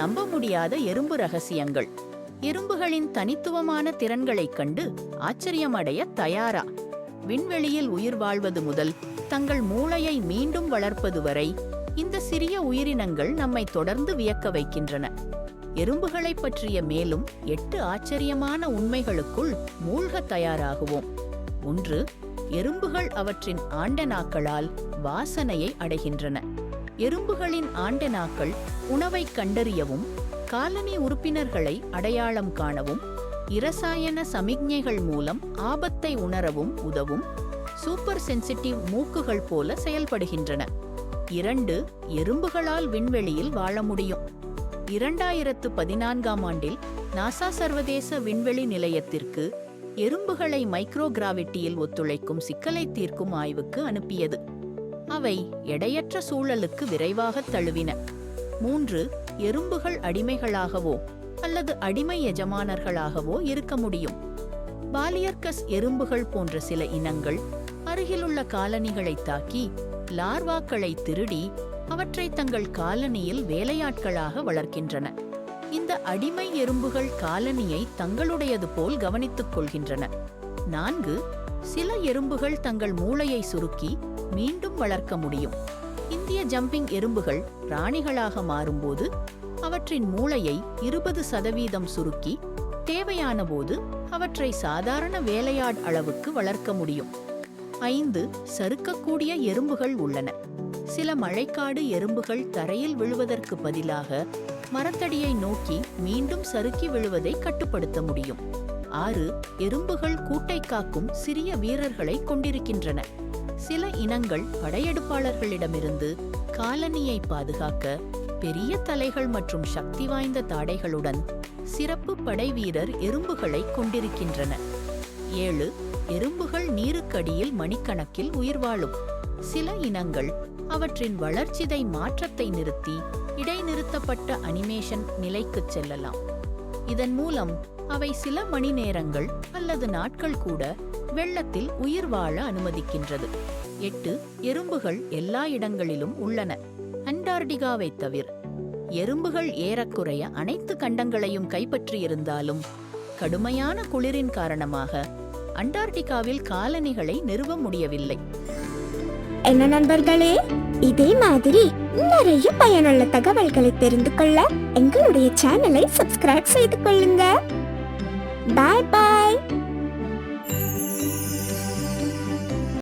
நம்ப முடியாத எறும்பு ரகசியங்கள். எறும்புகளின் தனித்துவமான திறன்களைக் கண்டு ஆச்சரியமடைய தயாரா. விண்வெளியில் உயிர் வாழ்வது முதல் தங்கள் மூளையை மீண்டும் வளர்ப்பது வரை இந்த சிறிய உயிரினங்கள் நம்மை தொடர்ந்து வியக்க வைக்கின்றன. எறும்புகளைப் பற்றிய மேலும் எட்டு ஆச்சரியமான உண்மைகளுக்குள் மூழ்க தயாராகுவோம். ஒன்று எறும்புகள் அவற்றின் ஆண்டனாக்களால் வாசனையை அடைகின்றன. எறும்புகளின் ஆண்டெனாக்கள் உணவை கண்டறியவும் காலனி உறுப்பினர்களை அடையாளம் காணவும் இரசாயன சமிக்ஞைகள் மூலம் ஆபத்தை உணரவும் உதவும் சூப்பர் சென்சிட்டிவ் மூக்குகள் போல செயல்படுகின்றன. இரண்டு எறும்புகளால் விண்வெளியில் வாழ முடியும். இரண்டாயிரத்து பதினான்காம் ஆண்டில் நாசா சர்வதேச விண்வெளி நிலையத்திற்கு எறும்புகளை மைக்ரோகிராவிட்டியில் ஒத்துழைக்கும் சிக்கலை தீர்க்கும் ஆய்வுக்கு அனுப்பியது. அவை எடையற்ற சூழலுக்கு விரைவாக தழுவின. மூன்று எறும்புகள் அடிமைகளாகவோ அல்லது அடிமை எஜமானர்களாகவோ இருக்க முடியும். பாலியர்கஸ் எறும்புகள் போன்ற சில இனங்கள் அருகிலுள்ள காலனிகளை தாக்கி லார்வாக்களை திருடி அவற்றை தங்கள் காலனியில் வேலையாட்களாக வளர்க்கின்றன. இந்த அடிமை எறும்புகள் காலனியை தங்களுடையது போல் கவனித்துக் கொள்கின்றன. நான்கு சில எறும்புகள் தங்கள் மூளையை சுருக்கி மீண்டும் வளர்க்க முடியும். இந்திய ஜம்பிங் எறும்புகள் ராணிகளாக மாறும்போது அவற்றின் மூளையை இருபது சதவீதம் சுருக்கி தேவையான போது அவற்றை சாதாரண வேலையாட் அளவுக்கு வளர்க்க முடியும். ஐந்து சறுக்கக்கூடிய எறும்புகள் உள்ளன. சில மழைக்காடு எறும்புகள் தரையில் விழுவதற்கு பதிலாக மரத்தடியை நோக்கி மீண்டும் சறுக்கி விழுவதை கட்டுப்படுத்த முடியும். ஆறு எறும்புகள் கூட்டை காக்கும் சிறிய வீரர்களை கொண்டிருக்கின்றன. சில இனங்கள் படையெடுப்பாளர்களிடமிருந்து காலனியை பாதுகாக்க பெரிய தலைகள் மற்றும் சக்தி வாய்ந்த தாடைகளுடன் சிறப்பு படைவீரர் எறும்புகளை கொண்டிருக்கின்றன. ஏழு எறும்புகள் நீருக்கடியில் மணிக்கணக்கில் உயிர் வாழும். சில இனங்கள் அவற்றின் வளர்ச்சிதை மாற்றத்தை நிறுத்தி இடைநிறுத்தப்பட்ட அனிமேஷன் நிலைக்குச் செல்லலாம். இதன் மூலம் அவை சில மணி நேரங்கள் அல்லது நாட்கள் கூட வெள்ளத்தில் உயிர் வாழ அனுமதிக்கின்றது. எட்டு எறும்புகள் எல்லா இடங்களிலும் உள்ளன. அண்டார்டிகாவை தவிர எறும்புகள் ஏறக்குறைய அனைத்து கண்டங்களையும் கைப்பற்றியிருந்தாலும் கடுமையான குளிரின் காரணமாக அண்டார்டிகாவில் காலனிகளை நிறுவ முடியவில்லை. என்ன நண்பர்களே? இதே மாதிரி நிறைய பயனுள்ள தகவல்களை தெரிந்து கொள்ள எங்களுடைய சேனலை சப்ஸ்கிரைப் செய்து கொள்ளுங்க.